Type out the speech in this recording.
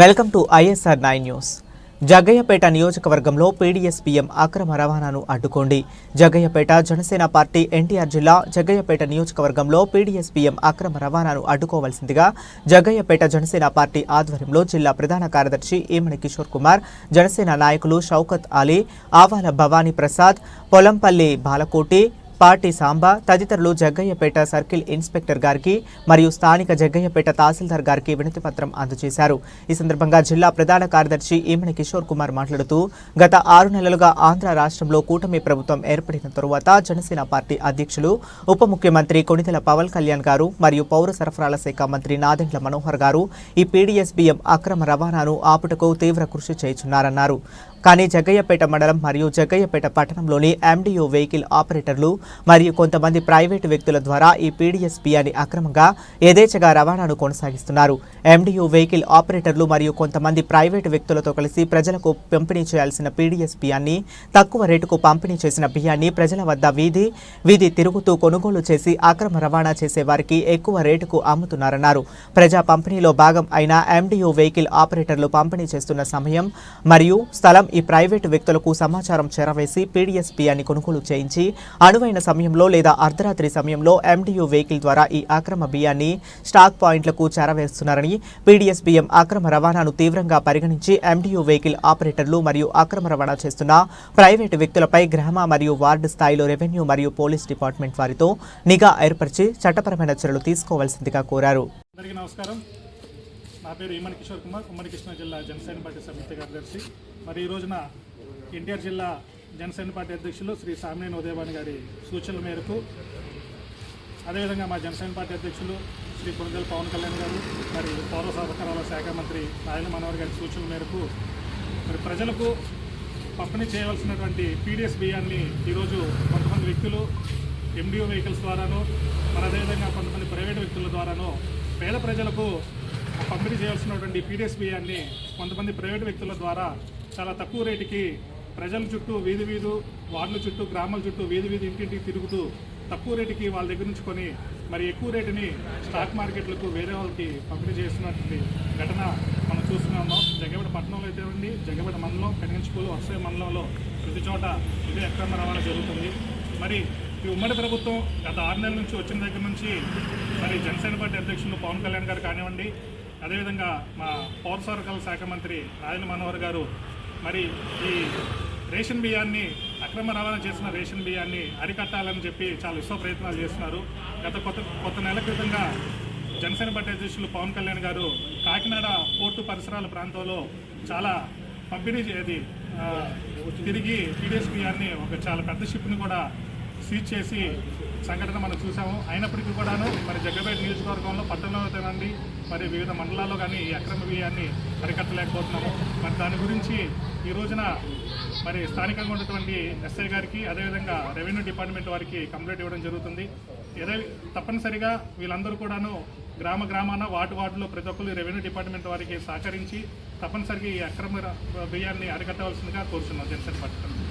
Welcome to ISR nine news. Jaggayyapeta నియోజకవర్గంలో PDS PM అక్రమ రవాణాను అడ్డుకోండి. జగ్గయ్యపేట జనసేన పార్టీ ఎన్టీఆర్ జిల్లా జగ్గయ్యపేట నియోజకవర్గంలో పీడీఎస్ పీఎం అక్రమ రవాణాను అడ్డుకోవాల్సిందిగా జగ్గయ్యపేట జనసేన పార్టీ ఆధ్వర్యంలో జిల్లా ప్రధాన కార్యదర్శి ఏమని కిషోర్ కుమార్ జనసేన నాయకులు షౌకత్ అలీ ఆవాల భవానీ ప్రసాద్ పొలంపల్లి బాలకోటి పార్టీ సాంబా తదితరులు జగ్గయ్యపేట సర్కిల్ ఇన్స్పెక్టర్ గారికి మరియు స్థానిక జగ్గయ్యపేట తహసీల్దార్ గారికి వినతి పత్రం అందజేశారు. ఈ సందర్భంగా జిల్లా ప్రధాన కార్యదర్శి ఈమణి కిషోర్ కుమార్ మాట్లాడుతూ గత ఆరు నెలలుగా ఆంధ్ర రాష్ట్రంలో కూటమి ప్రభుత్వం ఏర్పడిన తరువాత జనసేన పార్టీ అధ్యక్షులు ఉప ముఖ్యమంత్రి కొణిదెల పవన్ కళ్యాణ్ గారు మరియు పౌర సరఫరాల శాఖ మంత్రి నాదెండ్ల మనోహర్ గారు ఈ పీడీఎస్ బియ్యం అక్రమ రవాణాను ఆపుటకు తీవ్ర కృషి చేయుచున్నారన్నారు కానీ జగ్గయ్యపేట మండలం మరియు జగ్గయ్యపేట పట్టణంలోని ఎండియో వెహికల్ ఆపరేటర్లు మరియు కొంతమంది ప్రైవేటు వ్యక్తుల ద్వారా ఈ పీడీఎస్ బియ్యాన్ని అక్రమంగా యథేచ్ఛగా రవాణాను కొనసాగిస్తున్నారు. ఎండియో వెహికల్ ఆపరేటర్లు మరియు కొంతమంది ప్రైవేటు వ్యక్తులతో కలిసి ప్రజలకు పంపిణీ చేయాల్సిన పీడీఎస్ బియ్యాన్ని తక్కువ రేటుకు పంపిణీ చేసిన బియ్యాన్ని ప్రజల వద్ద వీధి వీధి తిరుగుతూ కొనుగోలు చేసి అక్రమ రవాణా చేసే వారికి ఎక్కువ రేటుకు అమ్ముతున్నారన్నారు. ప్రజా పంపిణీలో భాగం అయిన ఎండియో వెహికల్ ఆపరేటర్లు పంపిణీ చేస్తున్న సమయం మరియు స్థలం ఈ ప్రైవేటు వ్యక్తులకు సమాచారం చేరవేసి పీడీఎస్ కొనుగోలు చేయించి అనువైన సమయంలో లేదా అర్ధరాత్రి సమయంలో ఎండియు వెహికల్ ద్వారా ఈ అక్రమ బియ్యాన్ని స్టాక్ పాయింట్లకు చేరవేస్తున్నారని పీడీఎస్ బియ్యం అక్రమ రవాణాను తీవ్రంగా పరిగణించి ఎండియు వెహికల్ ఆపరేటర్లు మరియు అక్రమ రవాణా చేస్తున్న ప్రైవేటు వ్యక్తులపై గ్రామ మరియు వార్డు స్థాయిలో రెవెన్యూ మరియు పోలీస్ డిపార్ట్మెంట్ వారితో నిఘా ఏర్పరిచి చట్టపరమైన చర్యలు తీసుకోవాల్సిందిగా కోరారు. అందరికీ నమస్కారం. నా పేరు ఈమని కిషోర్ కుమార్ ఉమ్మడి కృష్ణా జిల్లా జనసేన పార్టీ సంయుక్త కార్యదర్శి మరి ఈ రోజున ఎన్టీఆర్ జిల్లా జనసేన పార్టీ అధ్యక్షులు శ్రీ సామినేని ఉదయవాణి గారి సూచనల మేరకు అదేవిధంగా మా జనసేన పార్టీ అధ్యక్షులు శ్రీ కొనుగోలు పవన్ కళ్యాణ్ గారు మరి పౌర సహకారాల శాఖ మంత్రి నాయన మనోహర్ గారి సూచనల మేరకు మరి ప్రజలకు పంపిణీ చేయవలసినటువంటి పీడిఎస్ బియ్యాన్ని ఈరోజు కొంతమంది వ్యక్తులు ఎండిఓ వెహికల్స్ ద్వారానో మరి అదేవిధంగా కొంతమంది ప్రైవేట్ వ్యక్తుల ద్వారానో పేద ప్రజలకు పంపిణీ చేయాల్సినటువంటి పీడిఎస్ బియ్యాన్ని కొంతమంది ప్రైవేట్ వ్యక్తుల ద్వారా చాలా తక్కువ రేటుకి ప్రజల చుట్టూ వీధి వీధు వార్డుల చుట్టూ గ్రామాల చుట్టూ వీధి వీధి ఇంటింటికి తిరుగుతూ తక్కువ రేటుకి వాళ్ళ దగ్గర నుంచి కొని మరి ఎక్కువ రేటుని స్టాక్ మార్కెట్లకు వేరే వాళ్ళకి పంపిణీ చేస్తున్నటువంటి ఘటన మనం చూస్తూనే ఉన్నాం. జగబెడ పట్టణంలో అయితే ఉండి జగబెడ మండలం పెనగంచిపూలు వరుస మండలంలో ప్రతి చోట ఇదే అక్రమ రవాణా జరుగుతుంది. మరి ఈ ఉమ్మడి ప్రభుత్వం గత ఆరు నెలల నుంచి వచ్చిన దగ్గర నుంచి మరి జనసేన పార్టీ అధ్యక్షులు పవన్ కళ్యాణ్ గారు కానివ్వండి అదేవిధంగా మా పౌర సరఫరాల శాఖ మంత్రి రాయన మనోహర్ గారు మరి ఈ రేషన్ బియ్యాన్ని అక్రమ రవాణా చేసిన రేషన్ బియ్యాన్ని అరికట్టాలని చెప్పి చాలా విశ్వ ప్రయత్నాలు చేస్తున్నారు. గత కొత్త కొత్త నెల క్రితంగా జనసేన పార్టీ అధ్యక్షులు పవన్ కళ్యాణ్ గారు కాకినాడ పోర్టు పరిసరాల ప్రాంతంలో చాలా పంపిణీ అది తిరిగి టీడీఎస్ బియ్యాన్ని ఒక చాలా పెద్ద షిప్ని కూడా సీజ్ చేసి సంఘటన మనం చూసాము. అయినప్పటికీ కూడాను మరి జగ్గపేట నియోజకవర్గంలో పట్టణంలో తినండి మరి వివిధ మండలాల్లో కానీ ఈ అక్రమ బియ్యాన్ని అరికట్టలేకపోతున్నాము. మరి దాని గురించి ఈ రోజున మరి స్థానికంగా ఉన్నటువంటి ఎస్ఐ గారికి అదేవిధంగా రెవెన్యూ డిపార్ట్మెంట్ వారికి కంప్లైంట్ ఇవ్వడం జరుగుతుంది. ఏదో తప్పనిసరిగా వీళ్ళందరూ కూడాను గ్రామ గ్రామాన వార్డు వార్డులో ప్రతి ఒక్కరు రెవెన్యూ డిపార్ట్మెంట్ వారికి సహకరించి తప్పనిసరిగా ఈ అక్రమ వ్యయాన్ని బియ్యాన్ని అరికట్టవలసిందిగా కోరుతున్నాం జనసేన పార్టీ